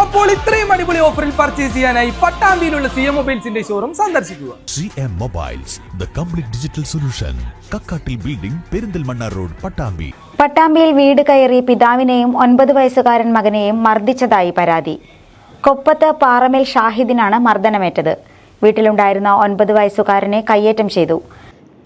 അപ്പോൾ ഇത്രയും അടിപൊളി ഓഫറിൽ പർച്ചേസ് ചെയ്യാനായി പട്ടാമ്പിയിലുള്ള സി എം മൊബൈൽസിന്റെ ഷോറൂം സന്ദർശിക്കുക. C M mobiles the complete digital solution Kakkattil building Perinthalmanna road Pattambi. പട്ടാമ്പിയിൽ വീട് കയറി പിതാവിനെയും ഒൻപത് വയസ്സുകാരൻ മകനെയും മർദ്ദിച്ചതായി പരാതി. കൊപ്പത്ത് പാറമേൽ ഷാഹിദിനാണ് മർദ്ദനമേറ്റത്. വീട്ടിലുണ്ടായിരുന്ന ഒൻപത് വയസ്സുകാരനെ കയ്യേറ്റം ചെയ്തു.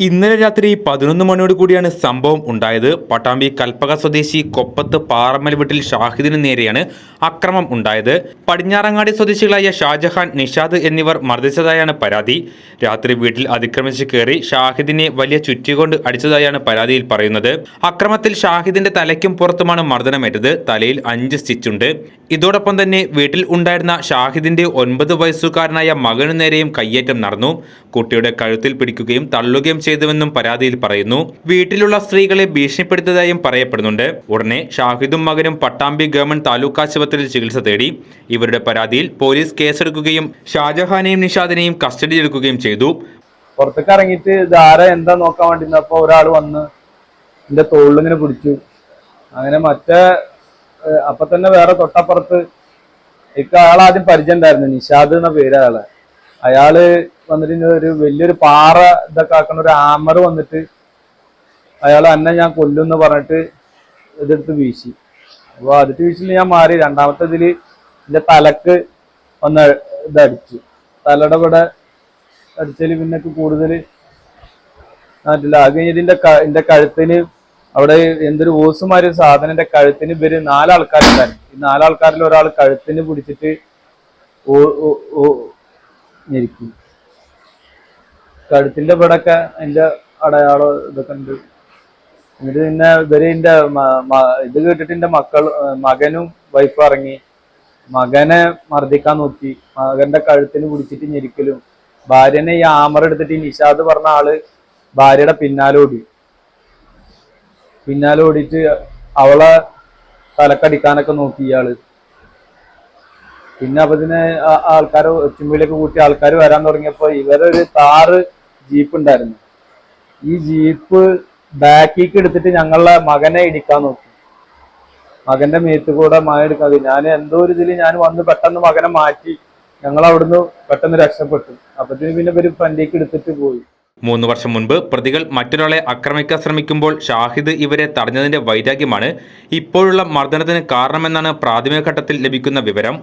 ഇന്നലെ രാത്രി പതിനൊന്ന് മണിയോട് കൂടിയാണ് സംഭവം ഉണ്ടായത്. പട്ടാമ്പി കൽപ്പക സ്വദേശി കൊപ്പത്ത് പാറമ്മൽ വീട്ടിൽ ഷാഹിദിന് നേരെയാണ് അക്രമം ഉണ്ടായത്. പടിഞ്ഞാറങ്ങാടി സ്വദേശികളായ ഷാജഹാൻ നിഷാദ് എന്നിവർ മർദ്ദിച്ചതായാണ് പരാതി. രാത്രി വീട്ടിൽ അതിക്രമിച്ച് കയറി ഷാഹിദിനെ വലിയ ചുറ്റികൊണ്ട് അടിച്ചതായാണ് പരാതിയിൽ പറയുന്നത്. അക്രമത്തിൽ ഷാഹിദിന്റെ തലയ്ക്കും പുറത്തുമാണ് മർദ്ദനമേറ്റത്. തലയിൽ അഞ്ച് സ്റ്റിച്ചുണ്ട്. ഇതോടൊപ്പം തന്നെ വീട്ടിൽ ഉണ്ടായിരുന്ന ഷാഹിദിന്റെ ഒൻപത് വയസ്സുകാരനായ മകനു നേരെയും കയ്യേറ്റം നടന്നു. കുട്ടിയുടെ കഴുത്തിൽ പിടിക്കുകയും തള്ളുകയും ചെയ്തുവെന്നും പരാതിയിൽ പറയുന്നു. വീട്ടിലുള്ള സ്ത്രീകളെ ഭീഷണിപ്പെടുത്തിയതായും പറയപ്പെടുന്നുണ്ട്. ഉടനെ ഷാഹിദും മകനും പട്ടാമ്പി ഗവൺമെന്റ് താലൂക്ക് ആശുപത്രിയിൽ ചികിത്സ തേടി ഇവരുടെ പരാതിയിൽ പോലീസ് കേസെടുക്കുകയും ഷാജഹാനെയും നിഷാദിനെയും കസ്റ്റഡിയിലെടുക്കുകയും ചെയ്തു. പുറത്തേക്ക് ഇറങ്ങിയിട്ട് ധാര എന്താ നോക്കാൻ വേണ്ടി ഒരാൾ വന്ന് എന്റെ തോളിലിങ്ങനെ പിടിച്ചു. അങ്ങനെ മറ്റേ അപ്പൊ തന്നെ വേറെ തൊട്ടപ്പുറത്ത് അയാൾ ആദ്യം പരിചയം ഉണ്ടായിരുന്നു. നിഷാദ് എന്ന പേര് അയാളെ അയാൾ വന്നിട്ട് ഒരു വലിയൊരു പാറ ഇതൊക്കെ ആക്കണ ഒരു ആമർ വന്നിട്ട് അയാൾ എന്നെ ഞാൻ കൊല്ലുന്ന് പറഞ്ഞിട്ട് ഇതെടുത്ത് വീശി. അപ്പൊ അതിട്ട് വീശിൽ ഞാൻ മാറി. രണ്ടാമത്തെ ഇതിൽ എന്റെ തലക്ക് ഒന്ന് ഇതടിച്ചു തലയുടെ ഇവിടെ അടിച്ചതിൽ പിന്നെ കൂടുതൽ നാട്ടില്ല. അത് കഴിഞ്ഞിട്ട് എന്റെ കഴുത്തിന് അവിടെ എന്തൊരു ഓസുമാരി സാധനം എന്റെ കഴുത്തിന് ഇവർ നാലാൾക്കാരുണ്ടായിരുന്നു. ഈ നാലാൾക്കാരിൽ ഒരാൾ കഴുത്തിന് പിടിച്ചിട്ട് ഞെരിക്കും കഴുത്തിന്റെ പടക്ക അതിന്റെ അടയാളം ഇതൊക്കെ ഉണ്ട്. എന്നിട്ട് പിന്നെ ഇവർ എന്റെ ഇത് കേട്ടിട്ട് എന്റെ മക്കൾ മകനും വൈഫും ഇറങ്ങി. മകനെ മർദ്ദിക്കാൻ നോക്കി. മകന്റെ കഴുത്തിന് പിടിച്ചിട്ട് ഞെരിക്കലും. ഭാര്യനെ ഈ ആമർ എടുത്തിട്ട് നിഷാദ് പറഞ്ഞ ആൾ ഭാര്യയുടെ പിന്നാലെ ഓടി. പിന്നാലെ ഓടിയിട്ട് അവളെ തലക്കടിക്കാനൊക്കെ നോക്കി ഇയാൾ. പിന്നെ അപ്പത്തിന് ആൾക്കാർ ഒച്ചുമ്പിലേക്ക് കൂട്ടി ആൾക്കാർ വരാൻ തുടങ്ങിയപ്പോ ഇവരൊരു താറ് ജീപ്പ് ഉണ്ടായിരുന്നു. ഈ ജീപ്പ് ബാക്കിക്ക് എടുത്തിട്ട് ഞങ്ങളെ മകനെ ഇടിക്കാൻ നോക്കി. മകന്റെ മേത്ത് കൂടെ മഴ എടുക്കാതെ ഞാൻ എന്തോ ഒരു ഇതിൽ ഞാൻ വന്ന് പെട്ടെന്ന് മകനെ മാറ്റി. ഞങ്ങൾ അവിടുന്ന് പെട്ടെന്ന് രക്ഷപ്പെട്ടു. അപ്പത്തിന് പിന്നെ ഇവർ ഫ്രണ്ടിലേക്ക് എടുത്തിട്ട് പോയി. മൂന്ന് വർഷം മുൻപ് പ്രതികൾ മറ്റൊരാളെ ആക്രമിക്കാൻ ശ്രമിക്കുമ്പോൾ ഷാഹിദ് ഇവരെ തടഞ്ഞതിന്റെ വൈരാഗ്യമാണ് ഇപ്പോഴുള്ള മർദ്ദനത്തിന് കാരണമെന്നാണ് പ്രാഥമിക ഘട്ടത്തിൽ ലഭിക്കുന്ന വിവരം.